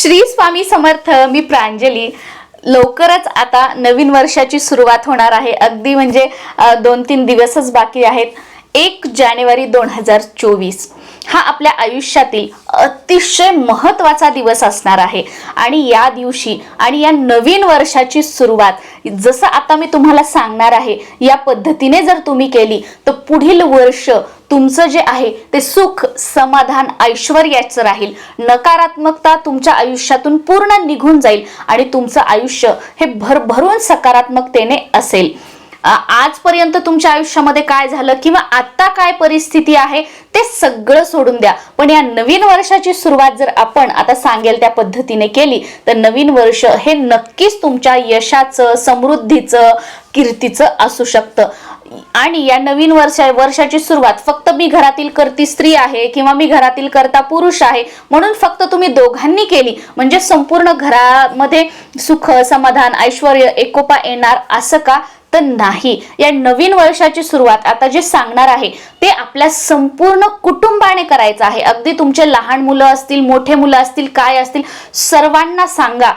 श्री स्वामी समर्थ मी प्रांजली. लवकरच आता नवीन वर्षाची सुरुवात होणार आहे. अगदी म्हणजे दोन तीन दिवसच बाकी आहेत. एक जानेवारी दोन हजार चोवीस. हा आपल्या आयुष्यातील अतिशय महत्त्वाचा दिवस असणार आहे. आणि या दिवशी आणि या नवीन वर्षाची सुरुवात जसं आता मी तुम्हाला सांगणार आहे या पद्धतीने जर तुम्ही केली तर पुढील वर्ष तुमचं जे आहे ते सुख समाधान ऐश्वर्याचं राहील. नकारात्मकता तुमच्या आयुष्यातून पूर्ण निघून जाईल आणि तुमचं आयुष्य हे भरभरून सकारात्मकतेने असेल. आजपर्यंत तुमच्या आयुष्यामध्ये काय झालं किंवा आता काय परिस्थिती आहे ते सगळं सोडून द्या. पण या नवीन वर्षाची सुरुवात जर आपण आता सांगेल त्या पद्धतीने केली तर नवीन वर्ष हे नक्कीच तुमच्या यशाचं समृद्धीचं कीर्तीचं असू शकतं. आणि या नवीन वर्षा वर्षाची सुरुवात फक्त मी घरातील करती स्त्री आहे किंवा मी घरातील करता पुरुष आहे म्हणून फक्त तुम्ही दोघांनी केली. म्हणजे संपूर्ण घरामध्ये सुख समाधान ऐश्वर एकोपा येणार असं का? तर नाही. या नवीन वर्षाची सुरुवात आता जे सांगणार आहे ते आपल्या संपूर्ण कुटुंबाने करायचं आहे. अगदी तुमचे लहान मुलं असतील मोठे मुलं असतील काय असतील सर्वांना सांगा.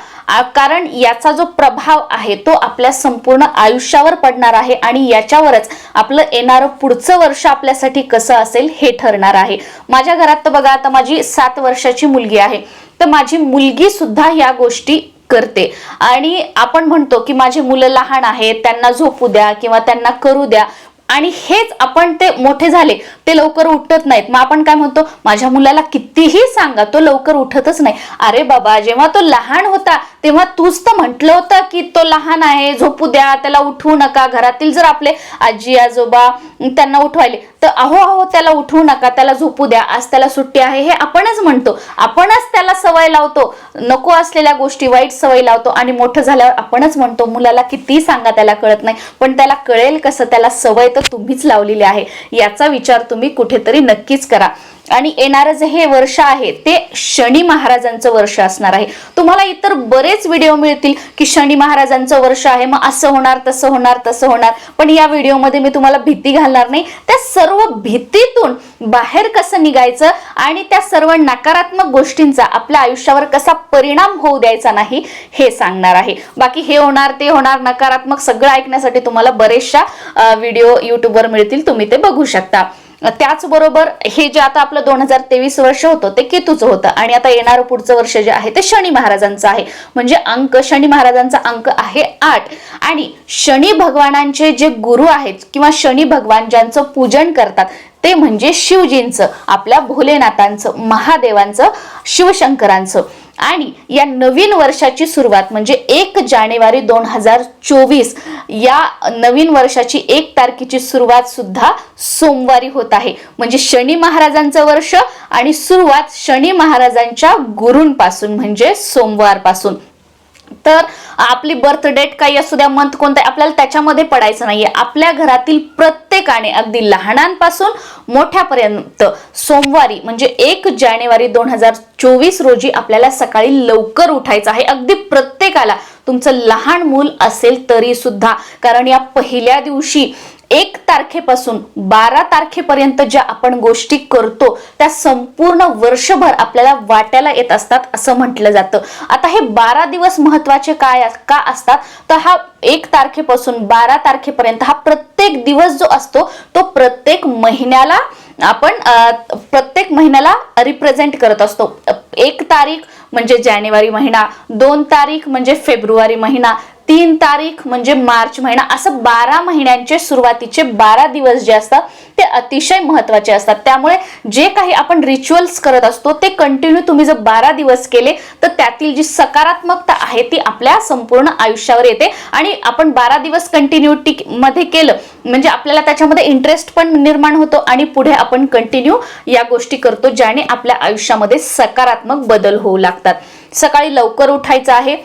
कारण याचा जो प्रभाव आहे तो आपल्या संपूर्ण आयुष्यावर पडणार आहे आणि याच्यावरच आपलं येणारं पुढचं वर्ष आपल्यासाठी कसं असेल हे ठरणार आहे. माझ्या घरात तर बघा आता माझी सात वर्षाची मुलगी आहे. तर माझी मुलगी सुद्धा या गोष्टी करते. आणि आपण म्हणतो की माझे मुलं लहान आहेत त्यांना झोपू द्या किंवा त्यांना करू द्या. आणि हेच आपण ते मोठे झाले ते लवकर उठत नाहीत. मग आपण काय म्हणतो माझ्या मुलाला कितीही सांगा तो लवकर उठतच नाही. अरे बाबा जेव्हा तो लहान होता तेव्हा तूच तर म्हटलं होतं की तो लहान आहे झोपू द्या त्याला उठवू नका. घरातील जर आपले आजी आजोबा त्यांना उठवायले तर अहो अहो त्याला उठवू नका त्याला झोपू द्या. आज त्याला सुट्टी आहे हे आपणच म्हणतो. आपणच त्याला सवय लावतो. नको असलेल्या गोष्टी वाईट सवय लावतो आणि मोठं झाल्यावर आपणच म्हणतो मुलाला किती सांगा त्याला कळत नाही. पण त्याला कळेल कसं त्याला सवय तर तुम्हीच लावलेली आहे. याचा विचार तुम्ही कुठेतरी नक्कीच करा. आणि येणारं जे हे वर्ष आहे ते शनी महाराजांचं वर्ष असणार आहे. तुम्हाला इतर बरेच व्हिडिओ मिळतील की शनी महाराजांचं वर्ष आहे मग असं होणार तसं होणार तसं होणार. पण या व्हिडिओमध्ये मी तुम्हाला भीती घालणार नाही. त्या सर्व भीतीतून बाहेर कसं निघायचं आणि त्या सर्व नकारात्मक गोष्टींचा आपल्या आयुष्यावर कसा परिणाम होऊ द्यायचा नाही हे सांगणार आहे. बाकी हे होणार ते होणार नकारात्मक सगळं ऐकण्यासाठी तुम्हाला बरेचशा व्हिडिओ युट्यूबवर मिळतील. तुम्ही ते बघू शकता. त्याचबरोबर हे जे आता आपलं दोन हजार तेवीस वर्ष होतं ते केतूचं होतं. आणि आता येणारं पुढचं वर्ष जे आहे ते शनी महाराजांचं आहे. म्हणजे अंक शनी महाराजांचा अंक आहे आठ. आणि शनी भगवानांचे जे गुरु आहेत किंवा शनी भगवान ज्यांचं पूजन करतात ते म्हणजे शिवजींचं आपल्या भोलेनाथांचं महादेवांचं शिवशंकरांचं. आणि या नवीन वर्षाची सुरुवात म्हणजे एक जानेवारी दोन हजार चोवीस या नवीन वर्षाची एक तारखेची सुरुवात सुद्धा सोमवारी होत आहे. म्हणजे शनी महाराजांचं वर्ष आणि सुरुवात शनी महाराजांच्या गुरूंपासून म्हणजे सोमवारपासून. तर आपली बर्थ डेट काही असू द्या मंथ कोणता आपल्याला त्याच्यामध्ये पडायचं नाहीये. आपल्या घरातील प्रत्येकाने अगदी लहानांपासून मोठ्यापर्यंत सोमवारी म्हणजे एक जानेवारी दोन हजार चोवीस रोजी आपल्याला सकाळी लवकर उठायचं आहे. अगदी प्रत्येकाला तुमचं लहान मूल असेल तरी सुद्धा कारण या पहिल्या दिवशी एक तारखेपासून बारा तारखेपर्यंत ज्या आपण गोष्टी करतो त्या संपूर्ण वर्षभर आपल्याला वाट्याला येत असतात असं म्हटलं जातं. आता हे बारा दिवस महत्त्वाचे काय का असतात? तर हा एक तारखेपासून बारा तारखेपर्यंत हा प्रत्येक दिवस जो असतो तो प्रत्येक महिन्याला आपण प्रत्येक महिन्याला रिप्रेझेंट करत असतो. एक तारीख म्हणजे जानेवारी महिना दोन तारीख म्हणजे फेब्रुवारी महिना तीन तारीख म्हणजे मार्च महिना. असं बारा महिन्यांचे सुरुवातीचे बारा दिवस जे असतात ते अतिशय महत्त्वाचे असतात. त्यामुळे जे काही आपण रिच्युअल्स करत असतो ते कंटिन्यू तुम्ही जर बारा दिवस केले तर त्यातील जी सकारात्मकता आहे ती आपल्या संपूर्ण आयुष्यावर येते. आणि आपण बारा दिवस कंटिन्युटी मध्ये केलं म्हणजे आपल्याला त्याच्यामध्ये इंटरेस्ट पण निर्माण होतो आणि पुढे आपण कंटिन्यू या गोष्टी करतो ज्याने आपल्या आयुष्यामध्ये सकारात्मक बदल होऊ लागतात. सकाळी लवकर उठायचं आहे.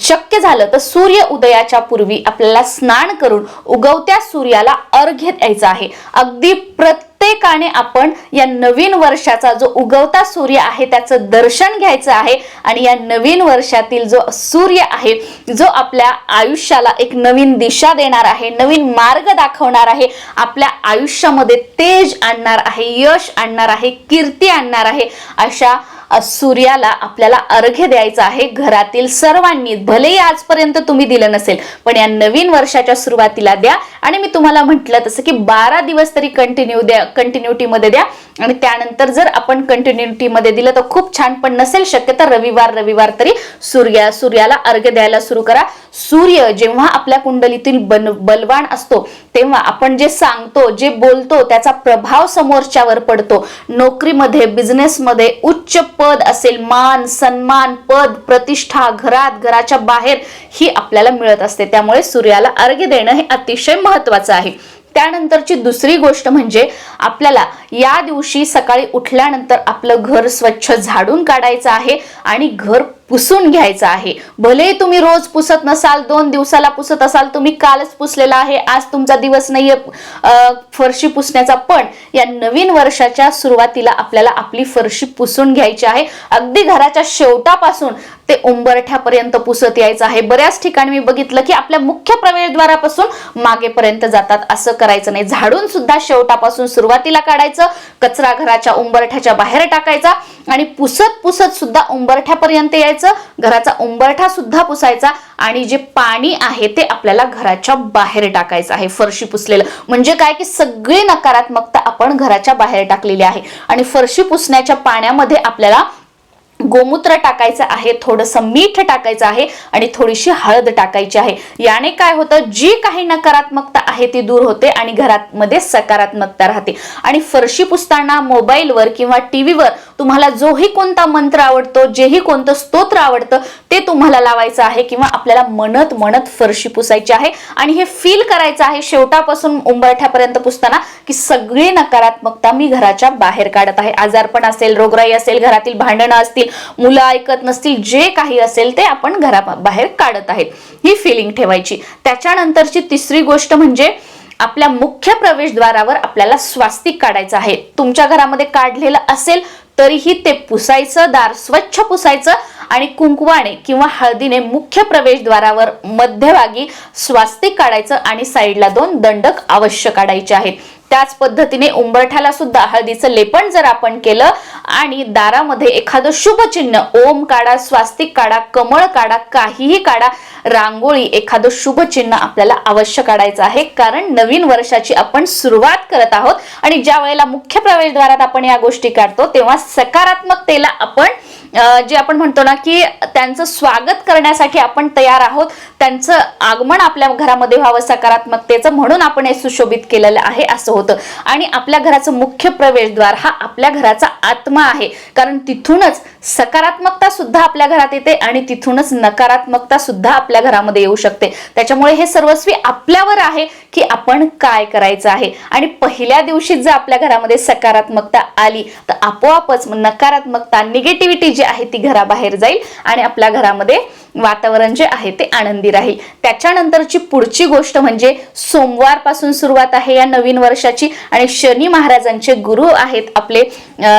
शक्य झालं तर सूर्य उदयाच्या पूर्वी आपल्याला स्नान करून उगवत्या सूर्याला अर्घ्य द्यायचा आहे. अगदी प्रत्येकाने आपण या नवीन वर्षाचा जो उगवता सूर्य आहे त्याचं दर्शन घ्यायचं आहे आणि या नवीन वर्षातील जो सूर्य आहे जो आपल्या आयुष्याला एक नवीन दिशा देणार आहे नवीन मार्ग दाखवणार आहे आपल्या आयुष्यामध्ये तेज आणणार आहे यश आणणार आहे कीर्ती आणणार आहे अशा सूर्याला आपल्याला अर्घ्य द्यायचं आहे. घरातील सर्वांनी भलेही आजपर्यंत तुम्ही दिलं नसेल पण या नवीन वर्षाच्या सुरुवातीला द्या. आणि मी तुम्हाला म्हटलं तसं की बारा दिवस तरी कंटिन्यू द्या कंटिन्युटीमध्ये द्या. आणि त्यानंतर जर आपण कंटिन्युटीमध्ये दिलं तर खूप छान पण नसेल शक्य तर रविवार रविवार तरी सूर्या सूर्याला अर्घ्य द्यायला सुरू करा. सूर्य जेव्हा आपल्या कुंडलीतील बन बलवान असतो तेव्हा आपण जे सांगतो जे बोलतो त्याचा प्रभाव समोरच्यावर पडतो. नोकरीमध्ये बिझनेसमध्ये उच्च पद असेल मान सन्मान पद प्रतिष्ठा घरात घराच्या बाहेर ही आपल्याला मिळत असते. त्यामुळे सूर्याला अर्घ्य देणं हे अतिशय महत्वाचं आहे. त्यानंतरची दुसरी गोष्ट म्हणजे आपल्याला या दिवशी सकाळी उठल्यानंतर आपलं घर स्वच्छ झाडून काढायचं आहे आणि घर पुसून घ्यायचं आहे. भले तुम्ही रोज पुसत नसाल दोन दिवसाला पुसत असाल तुम्ही कालच पुसलेला आहे आज तुमचा दिवस नाहीये फरशी पुसण्याचा. पण या नवीन वर्षाच्या सुरुवातीला आपल्याला आपली फरशी पुसून घ्यायची आहे. अगदी घराच्या शेवटापासून ते उंबरठ्यापर्यंत पुसत यायचं आहे. बऱ्याच ठिकाणी मी बघितलं की आपल्या मुख्य प्रवेशद्वारापासून मागेपर्यंत जातात. असं करायचं नाही. झाडून सुद्धा शेवटापासून सुरुवातीला काढायचं कचरा घराच्या उंबरठ्याच्या बाहेर टाकायचा आणि पुसत पुसत सुद्धा उंबरठ्यापर्यंत यायचं. घराचा उंबरठा सुद्धा पुसायचा आणि जे पाणी आहे ते आपल्याला घराच्या बाहेर टाकायचं आहे फरशी पुसलेलं. म्हणजे काय की सगळी नकारात्मकता आपण घराच्या बाहेर टाकलेली आहे. आणि फरशी पुसण्याच्या पाण्यामध्ये आपल्याला गोमूत्र टाकायचं आहे थोडंसं मीठ टाकायचं आहे आणि थोडीशी हळद टाकायची आहे. याने काय होतं जी काही नकारात्मकता आहे ती दूर होते आणि घरामध्ये सकारात्मकता राहते. आणि फरशी पुसताना मोबाईलवर किंवा टीव्हीवर तुम्हाला जोही कोणता मंत्र आवडतो जेही कोणतं स्तोत्र आवडतं ते तुम्हाला लावायचं आहे किंवा आपल्याला म्हणत म्हणत फरशी पुसायची आहे. आणि हे फील करायचं आहे शेवटापासून उंबरठ्यापर्यंत पुसताना की सगळी नकारात्मकता मी घराच्या बाहेर काढत आहे. आजारपण असेल रोगराई असेल घरातील भांडणं असतील मुलं ऐकत नसतील जे काही असेल ते आपण घराबाहेर काढत आहेत. ही फिलिंग ठेवायची. त्याच्यानंतरची तिसरी गोष्ट म्हणजे आपल्या मुख्य प्रवेशद्वारावर आपल्याला स्वास्तिक काढायचं आहे. तुमच्या घरामध्ये काढलेलं असेल तरीही ते पुसायचं दार स्वच्छ पुसायचं आणि कुंकवाने किंवा हळदीने मुख्य प्रवेशद्वारावर मध्यभागी स्वास्तिक काढायचं आणि साईडला दोन दंडक अवश्य काढायचे आहेत. त्याच पद्धतीने उंबरठ्याला सुद्धा हळदीचं लेपन जर आपण केलं आणि दारामध्ये एखादं शुभ चिन्ह ओम काढा स्वास्तिक काढा कमळ काढा काहीही काढा रांगोळी एखादं शुभ चिन्ह आपल्याला अवश्य काढायचं आहे. कारण नवीन वर्षाची आपण सुरुवात करत आहोत आणि ज्या वेळेला मुख्य प्रवेशद्वारात आपण या गोष्टी काढतो तेव्हा सकारात्मकतेला आपण जे आपण म्हणतो ना की त्यांचं स्वागत करण्यासाठी आपण तयार आहोत त्यांचं आगमन आपल्या घरामध्ये व्हावं सकारात्मकतेचं म्हणून आपण हे सुशोभित केलेलं आहे असं होतं. आणि आपल्या घराचं मुख्य प्रवेशद्वार हा आपल्या घराचा आत्मा आहे. कारण तिथूनच सकारात्मकता सुद्धा आपल्या घरात येते आणि तिथूनच नकारात्मकता सुद्धा आपल्या घरामध्ये येऊ शकते. त्याच्यामुळे हे सर्वस्वी आपल्यावर आहे की आपण काय करायचं आहे. आणि पहिल्या दिवशी जर आपल्या घरामध्ये सकारात्मकता आली तर आपोआपच नकारात्मकता निगेटिव्हिटी जी आहे ती घराबाहेर जाईल आणि आपल्या घरामध्ये वातावरण जे आहे ते आनंदी राहील. त्याच्यानंतरची पुढची गोष्ट म्हणजे सोमवारपासून सुरुवात आहे या नवीन वर्षाची आणि शनी महाराजांचे गुरु आहेत आपले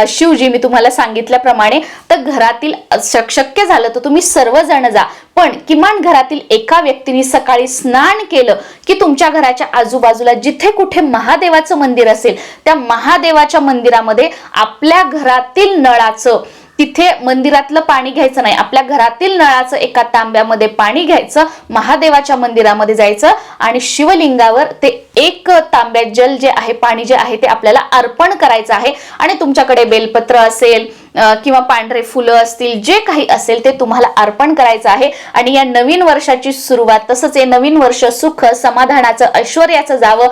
शिवजी. मी तुम्हाला सांगितल्याप्रमाणे तर घरातील शक्य झालं तर तुम्ही सर्वजण जा. पण किमान घरातील एका व्यक्तीने सकाळी स्नान केलं की तुमच्या घराच्या आजूबाजूला जिथे कुठे महादेवाचं मंदिर असेल त्या महादेवाच्या मंदिरामध्ये आपल्या घरातील नळाचं तिथे मंदिरातलं पाणी घ्यायचं नाही. आपल्या घरातील नळाचं एका तांब्यामध्ये पाणी घ्यायचं महादेवाच्या मंदिरामध्ये जायचं आणि शिवलिंगावर ते एक तांब्यात जल जे आहे पाणी जे आहे ते आपल्याला अर्पण करायचं आहे. आणि तुमच्याकडे बेलपत्र असेल किंवा पांढरे फुलं असतील जे काही असेल ते तुम्हाला अर्पण करायचं आहे. आणि या नवीन वर्षाची सुरुवात तसंच हे नवीन वर्ष सुख समाधानाचं ऐश्वर्याचं जावं.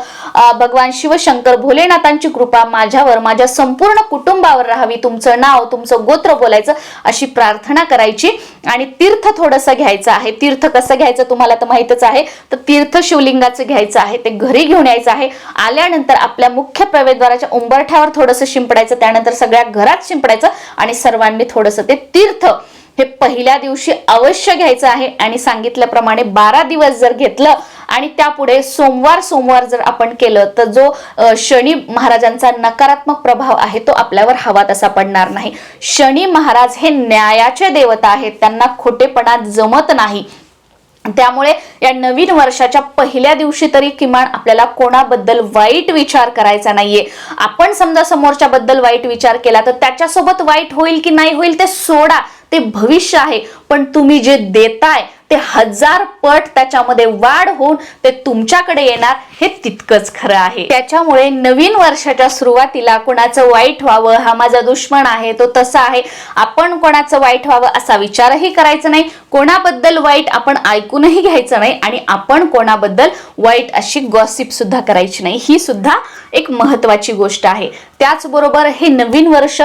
भगवान शिवशंकर भोलेनाथांची कृपा माझ्यावर माझ्या संपूर्ण कुटुंबावर राहावी. तुमचं नाव तुमचं गोत्र बोलायचं अशी प्रार्थना करायची. आणि तीर्थ थोडंसं घ्यायचं आहे. तीर्थ कसं घ्यायचं तुम्हाला तर माहितच आहे. तर तीर्थ शिवलिंगाचं घ्यायचं आहे. ते घरी घेऊन यायचं आहे. आल्यानंतर आपल्या मुख्य प्रवेशद्वाराच्या उंबरठ्यावर थोडंसं शिंपडायचं. त्यानंतर सगळ्या घरात शिंपडायचं आणि सर्वांनी थोडंसं ते तीर्थ हे पहिल्या दिवशी अवश्य घ्यायचं आहे. आणि सांगितल्याप्रमाणे बारा दिवस जर घेतलं आणि त्यापुढे सोमवार सोमवार जर आपण केलं तर जो शनी महाराजांचा नकारात्मक प्रभाव आहे तो आपल्यावर हवा तसा पडणार नाही. शनी महाराज हे न्यायाचे देवता आहेत. त्यांना खोटेपणा जमत नाही. त्यामुळे या नवीन वर्षाच्या पहिल्या दिवशी तरी किमान आपल्याला कोणाबद्दल वाईट विचार करायचा नाहीये. आपण समजा समोरच्या बद्दल वाईट विचार केला तर त्याच्यासोबत वाईट होईल की नाही होईल ते सोडा. ते भविष्य आहे. पण तुम्ही जे देताय ते हजार पट त्याच्यामध्ये वाढ होऊन ते तुमच्याकडे येणार हे तितकंच खरं आहे. त्याच्यामुळे नवीन वर्षाच्या सुरुवातीला कोणाचं वाईट व्हावं हा माझा दुश्मन आहे तो तसा आहे आपण कोणाचं वाईट व्हावं असा विचारही करायचा नाही. कोणाबद्दल वाईट आपण ऐकूनही घ्यायचं नाही आणि आपण कोणाबद्दल वाईट अशी गॉसिप सुद्धा करायची नाही. ही सुद्धा एक महत्वाची गोष्ट आहे. त्याचबरोबर हे नवीन वर्ष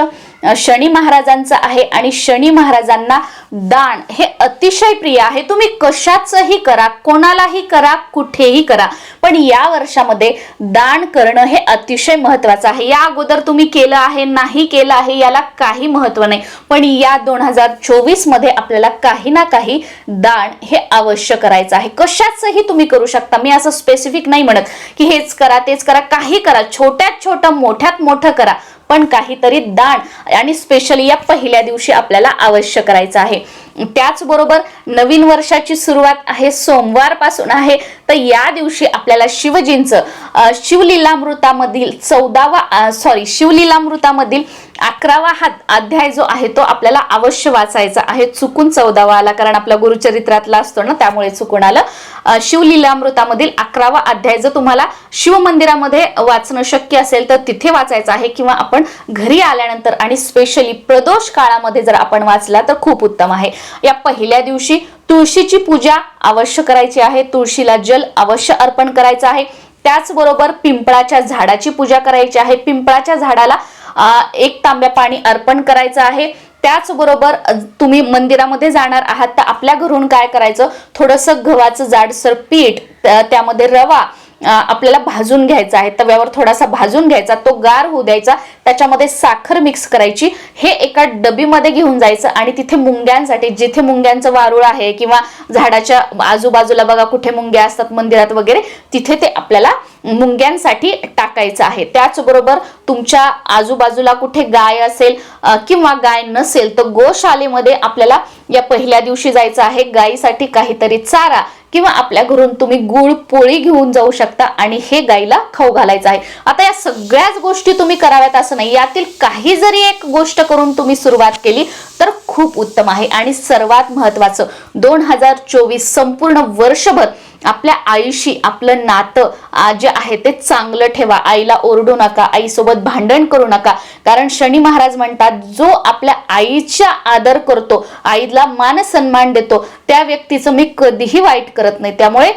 शनी महाराजांचं आहे आणि शनी महाराजांना दान. हे अतिशय प्रिय आहे. तुम्ही कशाचंही करा कोणालाही करा कुठेही करा. पण या वर्षामध्ये दान करणं हे अतिशय महत्वाचं आहे. या अगोदर तुम्ही केलं आहे नाही केलं आहे याला काही महत्त्व नाही. पण या दोन हजार चोवीसमध्ये आपल्याला काही ना काही दान हे अवश्य करायचं आहे. कशाचंही तुम्ही करू शकता. मी असं स्पेसिफिक नाही म्हणत की हेच करा तेच करा काही करा. छोट्यात छोटं मोठ्यात मोठं करा. पण काहीतरी दान आणि स्पेशली या पहिल्या दिवशी आपल्याला अवश्य करायचं आहे. त्याचबरोबर नवीन वर्षाची सुरुवात आहे सोमवारपासून आहे. तर या दिवशी आपल्याला शिवजींचं शिवलीलामृतामधील चौदावा सॉरी शिवलीलामृतामधील अकरावा हा अध्याय जो आहे तो आपल्याला अवश्य वाचायचा आहे. चुकून चौदावा आला कारण आपला गुरुचरित्रातला असतो ना त्यामुळे चुकून आलं. शिवलीलामृतामधील अकरावा अध्याय जर तुम्हाला शिवमंदिरामध्ये वाचणं शक्य असेल तर तिथे वाचायचं आहे किंवा आपण घरी आल्यानंतर आणि स्पेशली प्रदोष काळामध्ये जर आपण वाचला तर खूप उत्तम आहे. या पहिल्या दिवशी तुळशीची पूजा अवश्य करायची आहे. तुळशीला जल अवश्य अर्पण करायचं आहे. त्याचबरोबर पिंपळाच्या झाडाची पूजा करायची आहे. पिंपळाच्या झाडाला एक तांब्या पाणी अर्पण करायचं आहे. त्याचबरोबर तुम्ही मंदिरामध्ये जाणार आहात तर आपल्या घरून काय करायचं? थोडंसं गव्हाचं जाडसर पीठ त्यामध्ये रवा आपल्याला भाजून घ्यायचा आहे तव्यावर थोडासा भाजून घ्यायचा तो गार होऊ द्यायचा त्याच्यामध्ये साखर मिक्स करायची. हे एका डबीमध्ये घेऊन जायचं आणि तिथे मुंग्यांसाठी जिथे मुंग्यांचं वारुळ आहे किंवा झाडाच्या आजूबाजूला बघा कुठे मुंग्या असतात मंदिरात वगैरे तिथे ते आपल्याला मुंग्यांसाठी टाकायचं आहे. त्याचबरोबर तुमच्या आजूबाजूला कुठे गाय असेल किंवा गाय नसेल तर गोशालेमध्ये आपल्याला या पहिल्या दिवशी जायचं आहे गायीसाठी काहीतरी चारा. किंवा आपल्या घरून तुम्ही गुळ पोळी घेऊन जाऊ शकता आणि हे गाईला खाऊ घालायचं आहे. आता या सगळ्याच गोष्टी तुम्ही कराव्यात असं नाही. यातील काही जरी एक गोष्ट करून तुम्ही सुरुवात केली तर खूप उत्तम आहे. आणि सर्वात महत्वाचं दोन हजार चोवीस संपूर्ण वर्षभर आपल्या आईशी आपलं नातं जे आहे ते चांगलं ठेवा. आईला ओरडू नका आईसोबत भांडण करू नका. कारण शनी महाराज म्हणतात जो आपल्या आईचा आदर करतो आईला मान सन्मान देतो त्या व्यक्तीचं मी कधीही वाईट करत नाही. त्यामुळे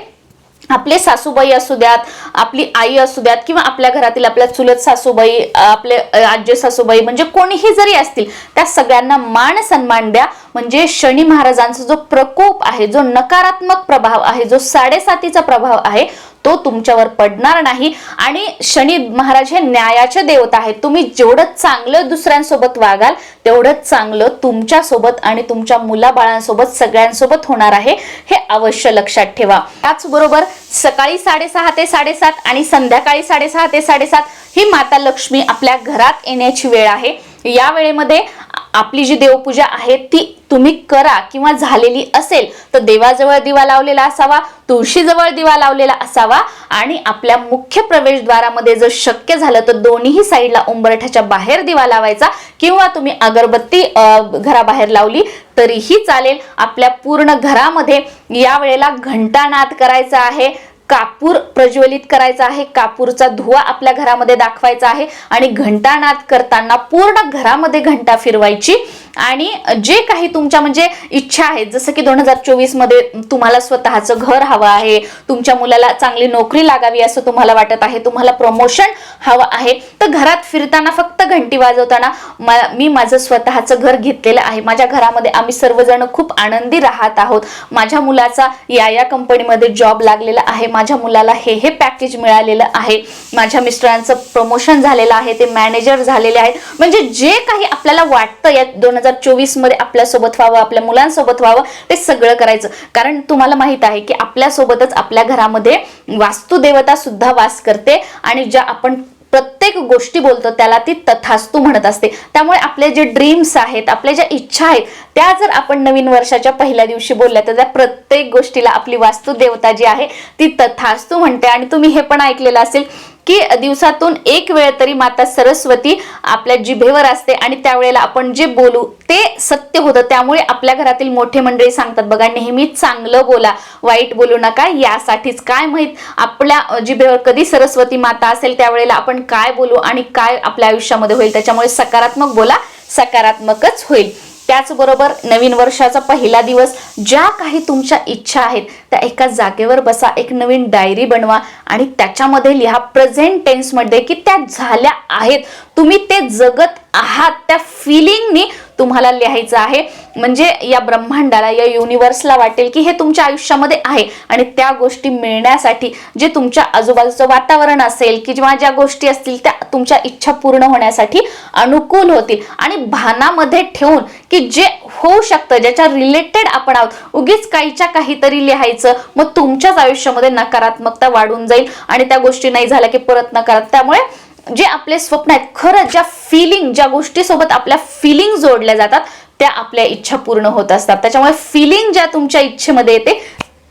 आपले सासूबाई असू द्यात आपली आई असू द्यात किंवा आपल्या घरातील आपल्या चुलत सासूबाई आपले अ, आजी सासूबाई म्हणजे कोणीही जरी असतील त्या सगळ्यांना मान सन्मान द्या. म्हणजे शनी महाराजांचा जो प्रकोप आहे जो नकारात्मक प्रभाव आहे जो साडेसातीचा प्रभाव आहे तो तुमच्यावर पडणार नाही. आणि शनी महाराज हे न्यायाचे देवता आहेत. तुम्ही जेवढं चांगलं दुसऱ्यांसोबत वागाल तेवढंच चांगलं तुमच्यासोबत आणि तुमच्या मुलाबाळांसोबत सगळ्यांसोबत होणार आहे हे अवश्य लक्षात ठेवा. त्याचबरोबर सकाळी साडेसहा ते साडेसात आणि संध्याकाळी साडेसहा ते साडेसात ही माता लक्ष्मी आपल्या घरात येण्याची वेळ आहे. या वेळेमध्ये आपली जी देवपूजा आहे ती तुम्ही करा किंवा झालेली असेल तर देवाजवळ दिवा लावलेला असावा तुळशीजवळ दिवा लावलेला असावा आणि आपल्या मुख्य प्रवेशद्वारामध्ये जर शक्य झालं तर दोन्ही साईडला उंबरठ्याच्या बाहेर दिवा लावायचा किंवा तुम्ही अगरबत्ती घराबाहेर लावली तरीही चालेल. आपल्या पूर्ण घरामध्ये या वेळेला घंटानाद करायचा आहे. कापूर प्रज्वलित करायचा आहे कापूरचा धुवा आपल्या घरामध्ये दाखवायचा आहे आणि घंटानाद करताना पूर्ण घरामध्ये घंटा फिरवायची आणि जे काही तुमच्या म्हणजे इच्छा आहेत जसं की दोन हजार चोवीसमध्ये तुम्हाला स्वतःचं घर हवं आहे तुमच्या मुलाला चांगली नोकरी लागावी असं तुम्हाला वाटत आहे तुम्हाला प्रमोशन हवं आहे तर घरात फिरताना फक्त घंटी वाजवताना मा- मी माझं स्वतःचं घर घेतलेलं आहे. माझ्या घरामध्ये आम्ही सर्वजण खूप आनंदी राहत आहोत. माझ्या मुलाचा या या कंपनीमध्ये जॉब लागलेला आहे. माझ्या मुलाला हे हे पॅकेज मिळालेलं आहे. माझ्या मिस्टरांचं प्रमोशन झालेलं आहे. ते मॅनेजर झालेले आहेत. म्हणजे जे काही आपल्याला वाटतं या दोन हजार चोवीसमध्ये आपल्यासोबत व्हावं आपल्या मुलांसोबत व्हावं ते सगळं करायचं. कारण तुम्हाला माहीत आहे की आपल्यासोबतच आपल्या घरामध्ये वास्तुदेवता सुद्धा वास करते आणि ज्या आपण प्रत्येक गोष्टी बोलतो त्याला ती तथास्तू म्हणत असते. त्यामुळे आपले जे ड्रीम्स आहेत आपल्या ज्या इच्छा आहेत त्या जर आपण नवीन वर्षाच्या पहिल्या दिवशी बोलल्या तर त्या प्रत्येक गोष्टीला आपली वास्तुदेवता जी आहे ती तथास्तू म्हणते. आणि तुम्ही हे पण ऐकलेलं असेल की दिवसातून एक वेळ तरी माता सरस्वती आपल्या जिभेवर असते आणि त्यावेळेला आपण जे बोलू ते सत्य होतं. त्यामुळे आपल्या घरातील मोठे मंडळी सांगतात बघा नेहमी चांगलं बोला वाईट बोलू नका यासाठीच काय माहीत? आपल्या जिभेवर कधी सरस्वती माता असेल त्यावेळेला आपण काय बोलू आणि काय आपल्या आयुष्यामध्ये होईल? त्याच्यामुळे सकारात्मक बोला सकारात्मकच होईल. त्याचबरोबर नवीन वर्षाचा पहिला दिवस ज्या काही तुमच्या इच्छा आहेत त्या एका जागेवर बसा एक नवीन डायरी बनवा आणि त्याच्यामध्ये लिहा प्रेझेंट टेन्समध्ये की त्या झाल्या आहेत. तुम्ही ते जगत आहात. त्या फिलिंगनी तुम्हाला लिहायचं आहे. म्हणजे या ब्रह्मांडाला या युनिव्हर्सला वाटेल की हे तुमच्या आयुष्यामध्ये आहे. आणि त्या गोष्टी मिळण्यासाठी जे तुमच्या आजूबाजूचं वातावरण असेल किंवा ज्या गोष्टी असतील त्या तुमच्या इच्छा पूर्ण होण्यासाठी अनुकूल होतील. आणि भानामध्ये ठेवून की जे होऊ शकतं ज्याच्या रिलेटेड आपण आहोत उगीच काहीच्या काहीतरी लिहायचं मग तुमच्याच आयुष्यामध्ये नकारात्मकता वाढून जाईल. आणि त्या गोष्टी नाही झाल्या की परत नकारात त्यामुळे जे आपले स्वप्न आहेत खरं ज्या फिलिंग ज्या गोष्टीसोबत आपल्या फिलिंग जोडल्या जातात त्या आपल्या इच्छा पूर्ण होत असतात. त्याच्यामुळे फिलिंग ज्या तुमच्या इच्छेमध्ये येते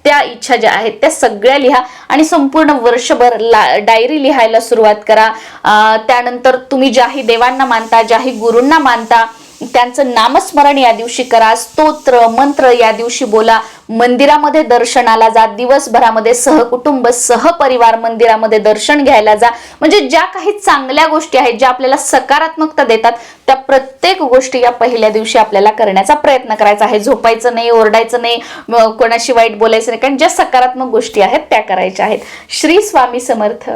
त्या इच्छा ज्या आहेत त्या सगळ्या लिहा आणि संपूर्ण वर्षभर ला डायरी लिहायला सुरुवात करा. त्यानंतर तुम्ही ज्याही देवांना मानता ज्याही गुरूंना मानता त्यांचं नामस्मरण या दिवशी करा स्तोत्र मंत्र या दिवशी बोला. मंदिरामध्ये दर्शनाला जा दिवसभरामध्ये सहकुटुंब सहपरिवार मंदिरामध्ये दर्शन घ्यायला जा. म्हणजे ज्या काही चांगल्या गोष्टी आहेत ज्या आपल्याला सकारात्मकता देतात त्या प्रत्येक गोष्टी या पहिल्या दिवशी आपल्याला करण्याचा प्रयत्न करायचा आहे. झोपायचं नाही ओरडायचं नाही कोणाशी वाईट बोलायचं नाही. कारण ज्या सकारात्मक गोष्टी आहेत त्या करायच्या आहेत. श्री स्वामी समर्थ.